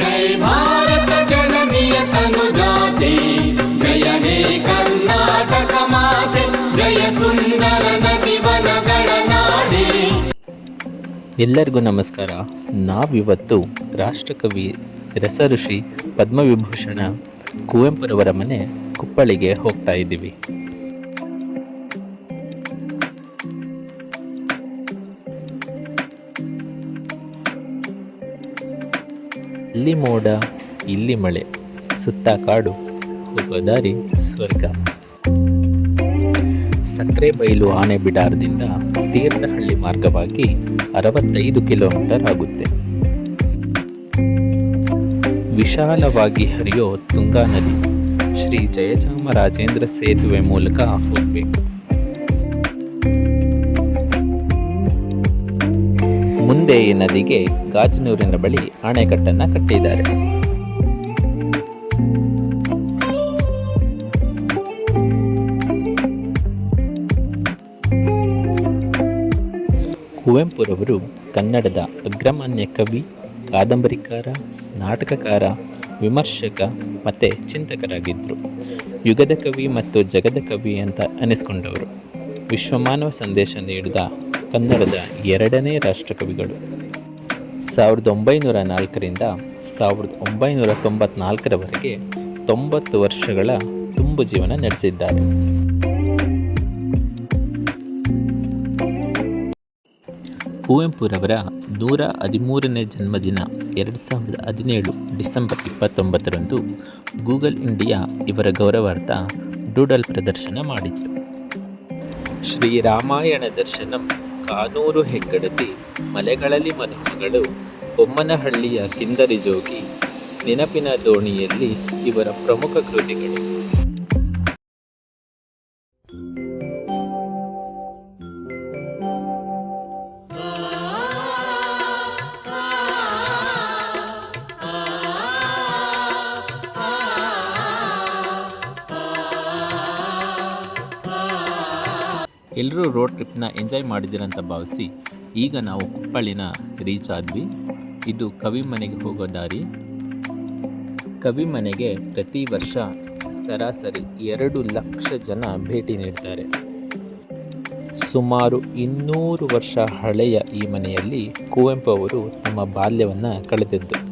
ಜೈ ಭಾರತ ಜನನಿಯ ತನು ಜಾತಿ ಜಯ ಹೇ ಕರ್ನಾಟಕ ಮಾತೆ, ಜಯ ಸುಂದರ ನದಿ ವನಗಳ ನಾಡಿ. ಎಲ್ಲರಿಗೂ ನಮಸ್ಕಾರ. ನಾವಿವತ್ತು ರಾಷ್ಟ್ರಕವಿ ರಸಋಷಿ ಪದ್ಮವಿಭೂಷಣ ಕುವೆಂಪುರವರ ಮನೆ ಕುಪ್ಪಳಿಗೆ ಹೋಗ್ತಾ ಇದ್ದೀವಿ. ಇಲ್ಲಿ ಮೋಡ, ಇಲ್ಲಿ ಮಳೆ, ಸುತ್ತ ಕಾಡು ಹೋಗೋ ದಾರಿ ಸ್ವರ್ಗ. ಸಕ್ಕರೆ ಬೈಲು ಆನೆ ಬಿಡಾರದಿಂದ ತೀರ್ಥಹಳ್ಳಿ ಮಾರ್ಗವಾಗಿ ಅರವತ್ತೈದು ಕಿಲೋಮೀಟರ್ ಆಗುತ್ತೆ. ವಿಶಾಲವಾಗಿ ಹರಿಯೋ ತುಂಗಾ ನದಿ ಶ್ರೀ ಜಯಚಾಮರಾಜೇಂದ್ರ ಸೇತುವೆ ಮೂಲಕ ಹೋಗಬೇಕು. ಮುಂದೆ ಈ ನದಿಗೆ ಗಾಜನೂರಿನ ಬಳಿ ಅಣೆಕಟ್ಟನ್ನು ಕಟ್ಟಿದ್ದಾರೆ. ಕುವೆಂಪುರವರು ಕನ್ನಡದ ಅಗ್ರಮಾನ್ಯ ಕವಿ, ಕಾದಂಬರಿಕಾರ, ನಾಟಕಕಾರ, ವಿಮರ್ಶಕ ಮತ್ತು ಚಿಂತಕರಾಗಿದ್ದರು ಯುಗದ ಕವಿ ಮತ್ತು ಜಗದ ಕವಿ ಅಂತ ಅನಿಸ್ಕೊಂಡವರು. ವಿಶ್ವಮಾನವ ಸಂದೇಶ ನೀಡಿದ ಕನ್ನಡದ ಎರಡನೇ ರಾಷ್ಟ್ರಕವಿಗಳು. ಸಾವಿರದ ಒಂಬೈನೂರ ನಾಲ್ಕರಿಂದ ಸಾವಿರದ ಒಂಬೈನೂರ ತೊಂಬತ್ನಾಲ್ಕರವರೆಗೆ ತೊಂಬತ್ತು ವರ್ಷಗಳ ತುಂಬು ಜೀವನ ನಡೆಸಿದ್ದಾರೆ. ಕುವೆಂಪುರವರ ನೂರ ಹದಿಮೂರನೇ ಜನ್ಮದಿನ ಎರಡು ಸಾವಿರದ ಹದಿನೇಳು ಡಿಸೆಂಬರ್ ಇಪ್ಪತ್ತೊಂಬತ್ತರಂದು ಗೂಗಲ್ ಇಂಡಿಯಾ ಇವರ ಗೌರವಾರ್ಥ ಡೂಡಲ್ ಪ್ರದರ್ಶನ ಮಾಡಿತ್ತು. ಶ್ರೀರಾಮಾಯಣ ದರ್ಶನಂ ಕಾನೂರು ಹೆಗ್ಗಡತಿ ಮಲೆಗಳಲ್ಲಿ ಮಧುಮಗಳು ಬೊಮ್ಮನಹಳ್ಳಿಯ ಕಿಂದರಿ ಜೋಗಿ ನೆನಪಿನ ದೋಣಿಯಲ್ಲಿ ಇವರ ಪ್ರಮುಖ ಕೃತಿಗಳು. ಎಲ್ಲರೂ ರೋಡ್ ಟ್ರಿಪ್ನ ಎಂಜಾಯ್ ಮಾಡಿದಿರಂತ ಭಾವಿಸಿ ಈಗ ನಾವು ಕುಪ್ಪಳಿನ ರೀಚ್ ಆದ್ವಿ. ಇದು ಕವಿ ಮನೆಗೆ ಹೋಗೋ ದಾರಿ. ಕವಿ ಮನೆಗೆ ಪ್ರತಿ ವರ್ಷ ಸರಾಸರಿ ಎರಡು ಲಕ್ಷ ಜನ ಭೇಟಿ ನೀಡ್ತಾರೆ. ಸುಮಾರು ಇನ್ನೂರು ವರ್ಷ ಹಳೆಯ ಈ ಮನೆಯಲ್ಲಿ ಕುವೆಂಪು ಅವರು ತಮ್ಮ ಬಾಲ್ಯವನ್ನು ಕಳೆದಿದ್ದು.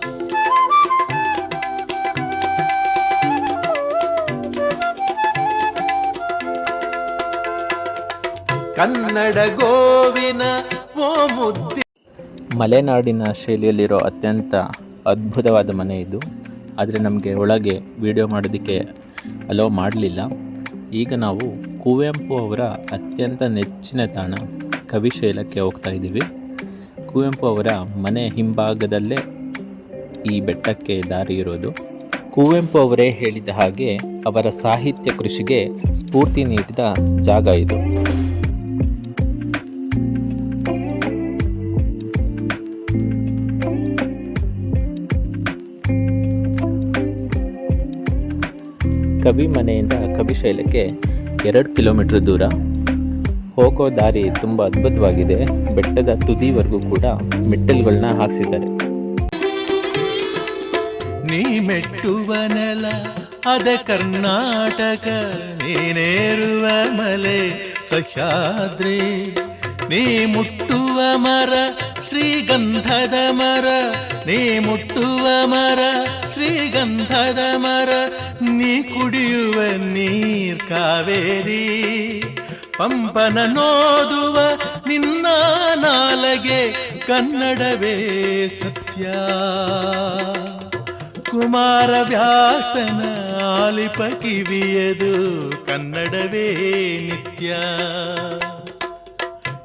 ಕನ್ನಡ ಗೋವಿನ ಮುದ್ದೆ. ಮಲೆನಾಡಿನ ಶೈಲಿಯಲ್ಲಿರೋ ಅತ್ಯಂತ ಅದ್ಭುತವಾದ ಮನೆ ಇದು. ಆದರೆ ನಮಗೆ ಒಳಗೆ ವಿಡಿಯೋ ಮಾಡೋದಕ್ಕೆ ಅಲೋ ಮಾಡಲಿಲ್ಲ. ಈಗ ನಾವು ಕುವೆಂಪು ಅವರ ಅತ್ಯಂತ ನೆಚ್ಚಿನ ತಾಣ ಕವಿಶೈಲಕ್ಕೆ ಹೋಗ್ತಾ ಇದ್ದೀವಿ. ಕುವೆಂಪು ಅವರ ಮನೆ ಹಿಂಭಾಗದಲ್ಲೇ ಈ ಬೆಟ್ಟಕ್ಕೆ ದಾರಿ ಇರೋದು. ಕುವೆಂಪು ಅವರೇ ಹೇಳಿದ ಹಾಗೆ ಅವರ ಸಾಹಿತ್ಯ ಕೃಷಿಗೆ ಸ್ಫೂರ್ತಿ ನೀಡಿದ ಜಾಗ ಇದು. ಕವಿ ಮನೆಯಿಂದ ಕವಿಶೈಲಕ್ಕೆ ಎರಡು ಕಿಲೋಮೀಟರ್ ದೂರ. ಹೋಗೋ ದಾರಿ ತುಂಬ ಅದ್ಭುತವಾಗಿದೆ. ಬೆಟ್ಟದ ತುದಿವರೆಗೂ ಕೂಡ ಮೆಟ್ಟಲುಗಳನ್ನ ಹಾಕ್ಸಿದ್ದಾರೆ. ನೀ ನೆಲ, ಅದ ಕರ್ನಾಟಕ, ನೀನೇರುವ ಮಲೆ, ಸಹ್ಯಾದ್ರಿ. ನೀ ಮುಟ್ಟುವ ಮರ, ಶ್ರೀಗಂಧದ ಮರ. ನೀ ಮುಟ್ಟುವ ಮರ, ಶ್ರೀಗಂಧದ ಮರ. ನೀ ಕುಡಿಯುವ ನೀರ್ ಕಾವೇರಿ. ಪಂಪನ ನೋದುವ ನಿನ್ನ ನಾಲಗೆ ಕನ್ನಡವೇ ಸತ್ಯ. ಕುಮಾರ ವ್ಯಾಸನ ಆಲಿಪ ಕಿವಿಯದು ಕನ್ನಡವೇ ನಿತ್ಯ.